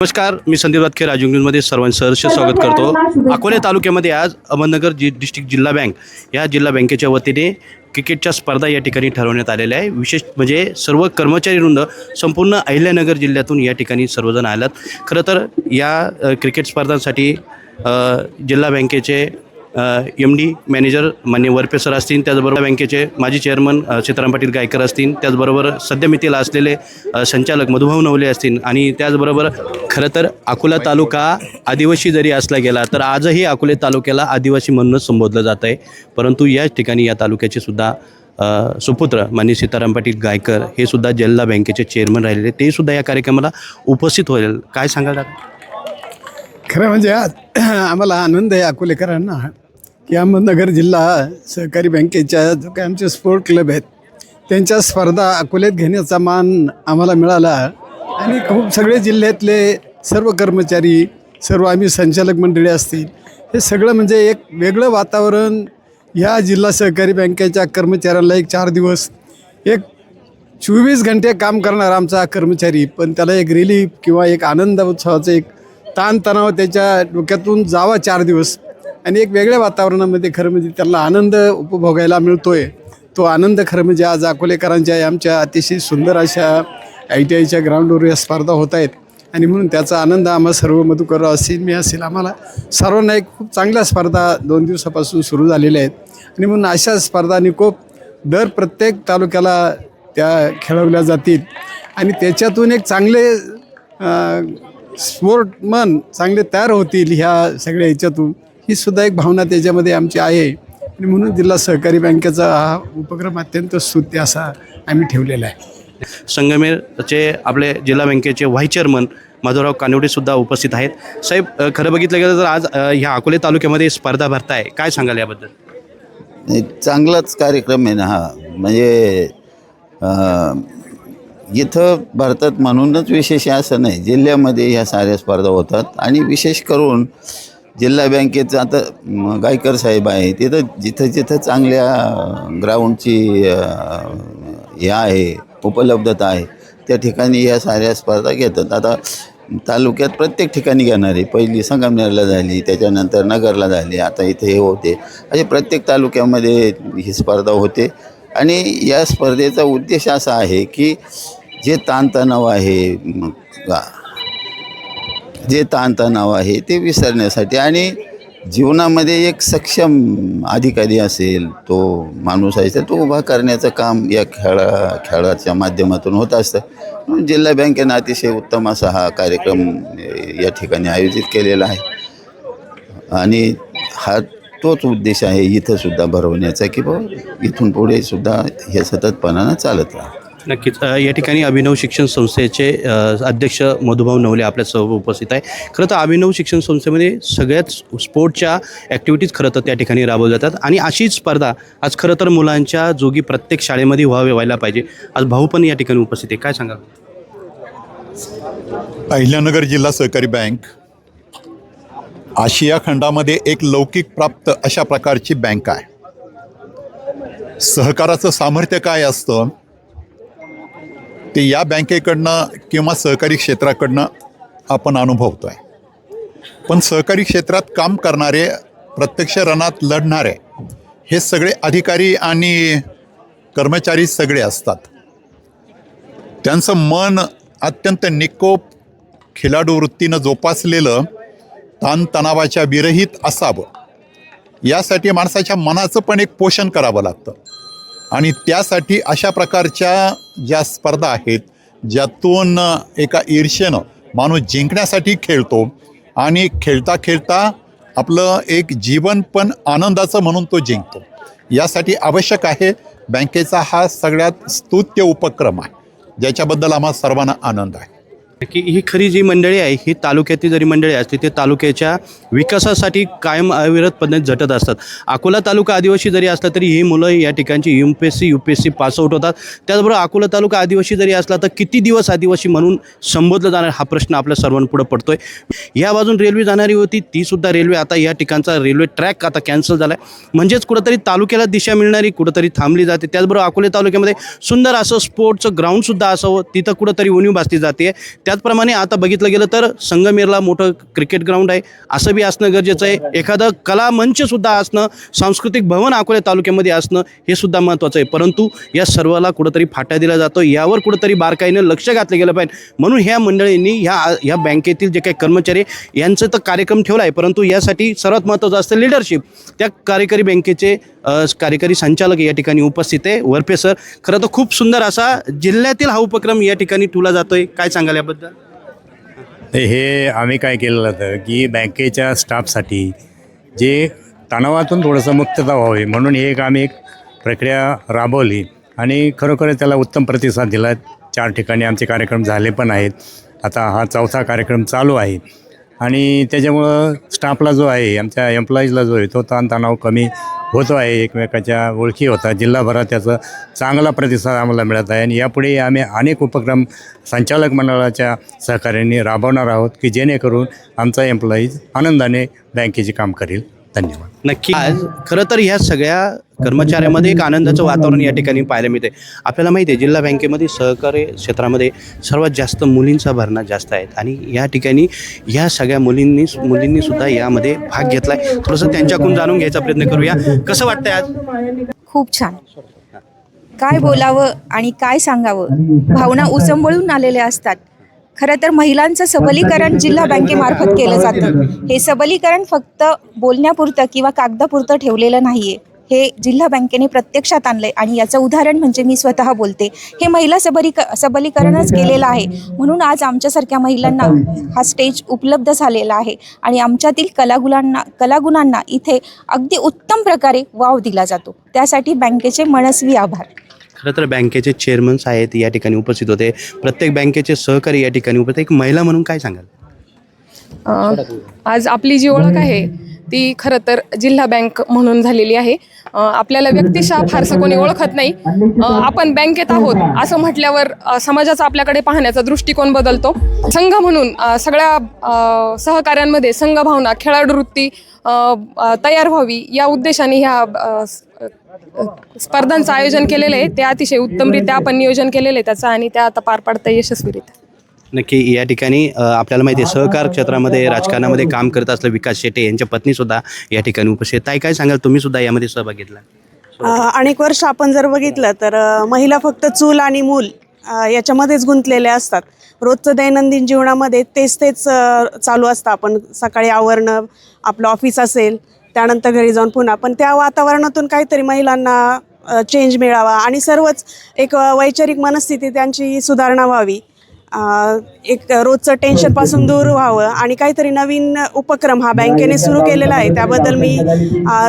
नमस्कार मी संदीप रातखे राजू न्यूजमध्ये सर्वांचं सहर्ष स्वागत करतो. अकोले तालुक्यामध्ये आज अहमदनगर जि डिस्ट्रिक्ट जिल्हा बँक या जिल्हा बँकेच्या वतीने क्रिकेटच्या स्पर्धा या ठिकाणी ठरवण्यात आलेल्या आहे. विशेष म्हणजे सर्व कर्मचारी वृंद संपूर्ण अहिल्यानगर जिल्ह्यातून या ठिकाणी सर्वजण आल्यात. खरं तर या क्रिकेट स्पर्धांसाठी जिल्हा बँकेचे एम डी मॅनेजर मान्य वरपे सर असतील त्याचबरोबर बँकेचे माजी चेअरमन सीताराम पाटील गायकर असतील त्याचबरोबर सद्यमितीला असलेले संचालक मधुभाऊ नवले असतील आणि त्याचबरोबर खरं तर अकोला तालुका आदिवासी जरी असला गेला तर आजही अकोले तालुक्याला आदिवासी म्हणूनच संबोधलं जात आहे परंतु याच ठिकाणी या तालुक्याचे सुद्धा सुपुत्र मान्य सीताराम पाटील गायकर हे सुद्धा जिल्हा बँकेचे चेअरमन राहिलेले ते सुद्धा या कार्यक्रमाला उपस्थित होईल. काय सांगाल खरं म्हणजे आज आम्हाला आनंद आहे अकोलेकरांना. की अहमदनगर जिल्हा सहकारी बँकेच्या जो काही आमचे स्पोर्ट क्लब आहेत त्यांच्या स्पर्धा अकोल्यात घेण्याचा मान आम्हाला मिळाला. आणि खूप सगळे जिल्ह्यातले सर्व कर्मचारी सर्व आम्ही संचालक मंडळी असतील हे सगळं म्हणजे एक वेगळं वातावरण ह्या जिल्हा सहकारी बँकेच्या कर्मचाऱ्यांना एक चार दिवस एक चोवीस घंटे काम करणारा आमचा कर्मचारी पण त्याला एक रिलीफ किंवा एक आनंद उत्सवाचं एक ताणतणाव त्याच्या डोक्यातून जावा चार दिवस. आणि एक वेगळ्या वातावरणामध्ये खरं म्हणजे त्याला आनंद उपभोगायला मिळतोय. तो आनंद खरं म्हणजे आज अकोलेकरांच्या आमच्या अतिशय सुंदर अशा आय टी आयच्या ग्राउंडवर या स्पर्धा होत आहेत. आणि म्हणून त्याचा आनंद आम्हा सर्व मधुकर असेल मी असेल आम्हाला सर्वांना एक खूप चांगल्या स्पर्धा दोन दिवसापासून सुरू झालेल्या आहेत. आणि म्हणून अशा स्पर्धा निकोप दर प्रत्येक तालुक्याला त्या खेळवल्या जातील. आणि त्याच्यातून एक चांगले स्पोर्टमन चांगले तयार होतील ह्या सगळ्या ह्याच्यातून ही सुद्धा एक भावना त्याच्यामध्ये आमची आहे. आणि म्हणून जिल्हा सहकारी बँकेचा हा उपक्रम अत्यंत स्तुत्य असा आम्ही ठेवलेला आहे. संगमेरचे आपले जिल्हा बँकेचे व्हाईस चेअरमन माधवराव कानवडे सुद्धा उपस्थित आहेत. साहेब खरं बघितलं गेलं तर आज ह्या अकोले तालुक्यामध्ये स्पर्धा भरताय. काय सांगाल याबद्दल? चांगलाच कार्यक्रम आहे ना हा. म्हणजे इथं भारतात म्हणूनच विशेष आहे असं नाही. जिल्ह्यामध्ये ह्या साऱ्या स्पर्धा होतात. आणि विशेष करून जिल्हा बँकेचं आता गायकर साहेब आहे तिथं जिथं जिथं चांगल्या ग्राउंडची हे आहे उपलब्धता आहे त्या ठिकाणी या साऱ्या स्पर्धा घेतात. आता तालुक्यात प्रत्येक ठिकाणी घेणार आहे. पहिली संगमनेरला झाली त्याच्यानंतर नगरला झाली आता इथे हे होते. असे प्रत्येक तालुक्यामध्ये ही स्पर्धा होते. आणि या स्पर्धेचा उद्देश असा आहे की जे ताणतणाव आहे जे ताणतणाव आहे ते विसरण्यासाठी आणि जीवनामध्ये एक सक्षम अधिकारी असेल तो माणूस असेल तो उभा करण्याचं काम या खेळा खेळाच्या माध्यमातून होत असतं. म्हणून जिल्हा बँकेनं अतिशय उत्तम असा हा कार्यक्रम या ठिकाणी आयोजित केलेला आहे. आणि हा तोच उद्देश आहे इथंसुद्धा भरवण्याचा की बाबा इथून पुढे सुद्धा हे सततपणानं चालत राहा. नक्कीच. या ठिकाणी अभिनव शिक्षण संस्थेचे अध्यक्ष मधुभाऊ नवले आपल्यासोबत उपस्थित आहे खरं तर अभिनव शिक्षण संस्थेमध्ये सगळ्याच स्पोर्टच्या ॲक्टिव्हिटीज खरं तर त्या ठिकाणी राबवल्या जातात आणि अशीच स्पर्धा आज खरं तर मुलांच्या जोगी प्रत्येक शाळेमध्ये व्हावे व्हायला पाहिजे. आज भाऊ पण या ठिकाणी उपस्थित आहे काय सांगाल? अहिल्यानगर जिल्हा सहकारी बँक आशिया खंडामध्ये एक लौकिक प्राप्त अशा प्रकारची बँक आहे. सहकाराचं सामर्थ्य काय असतं? ते या बँकेकडनं किंवा सहकारी क्षेत्राकडनं आपण अनुभवतो आहे पण सहकारी क्षेत्रात काम करणारे प्रत्यक्ष रणात लढणारे हे सगळे अधिकारी आणि कर्मचारी सगळे असतात. त्यांचं मन अत्यंत निकोप खिलाडू वृत्तीनं जोपासलेलं ताणतणावाच्या विरहित असावं. यासाठी माणसाच्या मनाचं पण एक पोषण करावं लागतं. आणि त्यासाठी अशा प्रकारच्या ज्या स्पर्धा आहेत ज्यातून एका ईर्षेनं माणूस जिंकण्यासाठी खेळतो आणि खेळता खेळता आपलं एक जीवन पण आनंदाचं म्हणून तो जिंकतो. यासाठी आवश्यक आहे बँकेचा हा सगळ्यात स्तुत्य उपक्रम आहे ज्याच्याबद्दल आम्हा सर्वांना आनंद आहे. की ही खरी जी मंडळी आहे ही तालुक्यातील जरी मंडळी असते ते तालुक्याच्या विकासासाठी कायम अविरत पद्धत झटत असतात. अकोला तालुका आदिवासी जरी असला तरी ही मुलं या ठिकाणची U P S C U P S C pass out होतात. त्याचबरोबर अकोला तालुका आदिवासी जरी असला तर किती दिवस आदिवासी म्हणून संबोधलं जाणार हा प्रश्न आपल्या सर्वांपुढे आहे या बाजून रेल्वे जाणारी होती तीसुद्धा रेल्वे आता या ठिकाणचा रेल्वे ट्रॅक आता कॅन्सल झाला आहे म्हणजेच कुठंतरी तालुक्याला दिशा मिळणारी कुठंतरी थांबली जाते. त्याचबरोबर अकोले तालुक्यामध्ये सुंदर असं स्पोर्ट्सचं ग्राउंडसुद्धा असावं. तिथं कुठंतरी उणीव भासली जाते. त्याचप्रमाणे आता बघितलं गेलं तर संगमेरला मोठं क्रिकेट ग्राउंड आहे. असं बी असणं गरजेचं आहे. एखादं कला मंचसुद्धा असणं सांस्कृतिक भवन अकोले तालुक्यामध्ये असणं हे सुद्धा महत्त्वाचं आहे. परंतु या सर्वाला कुठंतरी फाटा दिला जातो. यावर कुठंतरी बारकाईनं लक्ष घातलं गेलं पाहिजे. म्हणून ह्या मंडळींनी ह्या ह्या बँकेतील जे काही कर्मचारी यांचं तर कार्यक्रम ठेवला आहे. परंतु यासाठी सर्वात महत्त्वाचं असतं लिडरशिप त्या कार्यकारी बँकेचे कार्यकारी संचालक या ठिकाणी उपस्थित आहे. वरपे सर खरं तर खूप सुंदर असा जिल्ह्यातील हा उपक्रम या ठिकाणी ठेवला जातोय. काय सांगाल याबद्दल? तर हे आम्ही काय केलेलं होतं की बँकेच्या स्टाफसाठी जे तणावातून थोडंसं मुक्तता व्हावी म्हणून हे एक आम्ही एक प्रक्रिया राबवली. आणि खरोखर त्याला उत्तम प्रतिसाद दिला. चार ठिकाणी आमचे कार्यक्रम झाले पण आहेत. आता हा चौथा कार्यक्रम चालू आहे. आणि त्याच्यामुळं स्टाफला जो आहे आमच्या एम्प्लॉईजला जो आहे तो ताणतणाव कमी होतो आहे. एकमेकाच्या ओळखी होतात. जिल्हाभरात त्याचा चांगला प्रतिसाद आम्हाला मिळत आहे. आणि यापुढे आम्ही अनेक उपक्रम संचालक मंडळाच्या सहकार्याने राबवणार आहोत की जेणेकरून आमचा एम्प्लॉईज आनंदाने बँकेचे काम करेल. धन्यवाद. नक्की. आज खरं तर ह्या सगळ्या कर्मचाऱ्यामध्ये एक आनंदाचं वातावरण या ठिकाणी पाहायला मिळते आपल्याला माहिती आहे जिल्हा बँकेमध्ये सहकार्य क्षेत्रामध्ये सर्वात जास्त मुलींचा भरणा जास्त आहेत आणि या ठिकाणी ह्या सगळ्या मुलींनी मुलींनी सुद्धा यामध्ये भाग घेतला आहे थोडंसं त्यांच्याकडून जाणून घ्यायचा प्रयत्न करूया. कसं वाटतंय आज? खूप छान. काय बोलावं आणि काय सांगावं? भावना उसंबळून आलेल्या असतात. खरं तर महिलांचं सबलीकरण जिल्हा बँकेमार्फत केलं जातं. हे सबलीकरण फक्त बोलण्यापुरतं किंवा कागदापुरतं ठेवलेलं नाही आहे हे जिल्हा बँकेने प्रत्यक्षात आणलंय. आणि याचं उदाहरण म्हणजे मी स्वतः बोलते. हे महिला सबलीक सबलीकरणच केलेलं आहे. म्हणून आज आमच्यासारख्या महिलांना हा स्टेज उपलब्ध झालेला आहे. आणि आमच्यातील कलागुलांना कलागुणांना इथे अगदी उत्तम प्रकारे वाव दिला जातो. त्यासाठी बँकेचे मनस्वी आभार. खरं तर बँकेचे चेअरमन्स आहेत या ठिकाणी उपस्थित होते. प्रत्येक बँकेचे सहकारी या ठिकाणी उपस्थित. एक महिला म्हणून काय सांगाल? आज आपली जी ओळख आहे ती खरं तर जिल्हा बँक म्हणून झालेली आहे. आपल्याला व्यक्तिशः फारसं कोणी ओळखत नाही. आपण बँकेत आहोत असं म्हटल्यावर समाजाचा आपल्याकडे पाहण्याचा दृष्टिकोन बदलतो. संघ म्हणून सगळ्या सहकाऱ्यांमध्ये सहकाऱ्यांमध्ये संघभावना खेळाडू वृत्ती तयार व्हावी या उद्देशाने ह्या स्पर्धांचं आयोजन केलेलं आहे. ते अतिशय उत्तमरित्या आपण नियोजन केलेलं आहे त्याचं आणि त्या आता पार पाडता यशस्वीरित्या. नक्की या ठिकाणी आपल्याला माहिती आहे सहकार क्षेत्रामध्ये राजकारणामध्ये काम करत असलं विकास शेटे यांच्या पत्नीसुद्धा या ठिकाणी उपस्थित ताई काय सांगाल? तुम्ही सुद्धा यामध्ये सहभाग घेतला. अनेक वर्ष आपण जर बघितलं तर महिला फक्त चूल आणि मूल याच्यामध्येच गुंतलेल्या असतात. रोजचं दैनंदिन जीवनामध्ये तेच तेच चालू असतं. आपण सकाळी आवरणं आपलं ऑफिस असेल त्यानंतर घरी जाऊन पुन्हा. पण त्या वातावरणातून काहीतरी महिलांना चेंज मिळावा आणि सर्वच एक वैचारिक मनस्थिती त्यांची सुधारणा व्हावी. एक रोजचं टेन्शनपासून दूर व्हावं आणि काहीतरी नवीन उपक्रम हा बँकेने सुरू केलेला आहे. त्याबद्दल मी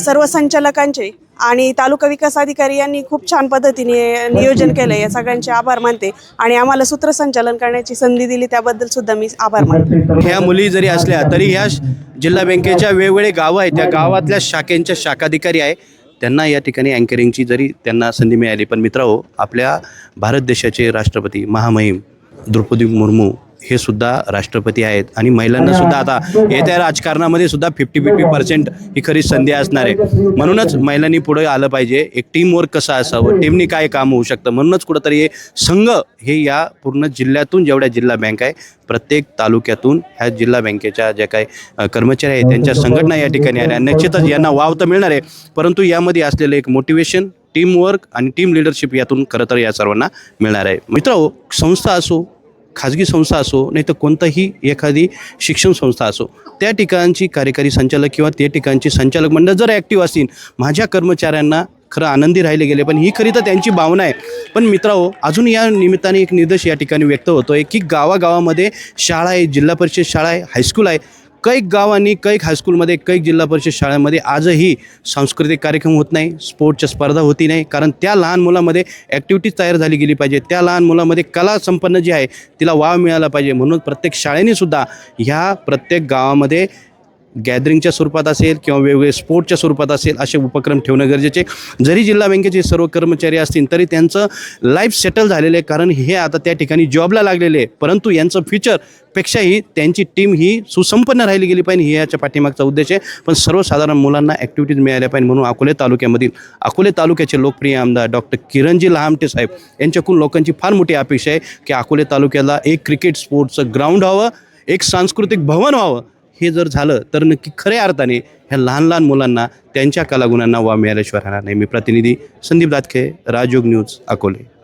सर्व संचालकांचे आणि तालुका विकास अधिकारी यांनी खूप छान पद्धतीने नियोजन केलं या सगळ्यांचे आभार मानते आणि आम्हाला सूत्रसंचालन करण्याची संधी दिली त्याबद्दल सुद्धा मी आभार मानते. ह्या मुली जरी असल्या तरी ह्या जिल्हा बँकेच्या वेगवेगळे गावं आहेत. त्या गावातल्या शाखेंच्या शाखाधिकारी आहे. त्यांना या ठिकाणी अँकरिंगची जरी त्यांना संधी मिळाली पण मित्रांनो आपल्या भारत देशाचे राष्ट्रपती महामहिम द्रौपदी मुर्मू हे सुद्धा राष्ट्रपती आहेत. आणि महिलांना सुद्धा आता येत्या राजकारणामध्ये सुद्धा फिफ्टी फिफ्टी पर्सेंट ही खरी संधी असणार आहे. म्हणूनच महिलांनी पुढे आलं पाहिजे. एक टीम वर्क कसं असावं? टीमनी काय काम होऊ शकतं? म्हणूनच कुठंतरी हे संघ हे या पूर्ण जिल्ह्यातून जेवढ्या जिल्हा बँक आहे प्रत्येक तालुक्यातून ह्या जिल्हा बँकेच्या ज्या काही कर्मचारी आहेत त्यांच्या संघटना या ठिकाणी आल्या. निश्चितच यांना वाव तर मिळणार आहे. परंतु यामध्ये असलेलं एक मोटिवेशन टीमवर्क आणि टीम लिडरशिप यातून खरं तर या सर्वांना मिळणार आहे. मित्र संस्था असो खाजगी संस्था असो नाही तर कोणताही एखादी शिक्षण संस्था असो त्या ठिकाणची कार्यकारी संचालक किंवा त्या ठिकाणची संचालक मंडळ जर ॲक्टिव्ह असतील माझ्या कर्मचाऱ्यांना खरं आनंदी राहिले गेले. पण ही खरी तर त्यांची भावना आहे. पण मित्रांनो अजून या निमित्ताने एक निर्देश या ठिकाणी व्यक्त होतो आहे की गावागावामध्ये शाळा आहे जिल्हा परिषद शाळा आहे हायस्कूल आहे. कैक गावांनी कैक हायस्कूलमध्ये कैक जिल्हा परिषद शाळेमध्ये आजही सांस्कृतिक कार्यक्रम होत नाही स्पोर्टच्या स्पर्धा होती नाही. कारण त्या लहान मुलामध्ये ॲक्टिव्हिटीज तयार झाली गेली पाहिजे. त्या लहान मुलामध्ये कला संपन्न जी आहे तिला वाव मिळाला पाहिजे. म्हणून प्रत्येक शाळेने सुद्धा ह्या प्रत्येक गावामध्ये गॅदरिंगच्या स्वरूपात असेल किंवा वेगवेगळे स्पोर्टच्या स्वरूपात असेल असे उपक्रम ठेवणं गरजेचे जरी जिल्हा बँकेचे सर्व कर्मचारी असतील तरी त्यांचं लाईफ सेटल झालेलं आहे. कारण हे आता त्या ठिकाणी जॉबला लागलेले आहे. परंतु यांचं फ्युचर पेक्षाही त्यांची टीम ही सुसंपन्न राहिली गेली पाहिजे. हे याच्या पाठीमागचा उद्देश आहे. पण सर्वसाधारण मुलांना ॲक्टिव्हिटीज मिळाल्या पाहिजे म्हणून अकोले तालुक्यामधील अकोले तालुक्याचे लोकप्रिय आमदार डॉक्टर किरणजी लहामटे साहेब यांच्याकडून लोकांची फार मोठी अपेक्षा आहे की अकोले तालुक्याला एक क्रिकेट स्पोर्टचं ग्राउंड व्हावं एक सांस्कृतिक भवन व्हावं. हे जर झालं तर नक्की खऱ्या अर्थाने ह्या लहान लहान मुलांना त्यांच्या कलागुणांना वाव मिळाल्याशिवाय राहणार नाही. मी प्रतिनिधी संदीप दातखे राजयोग न्यूज अकोले.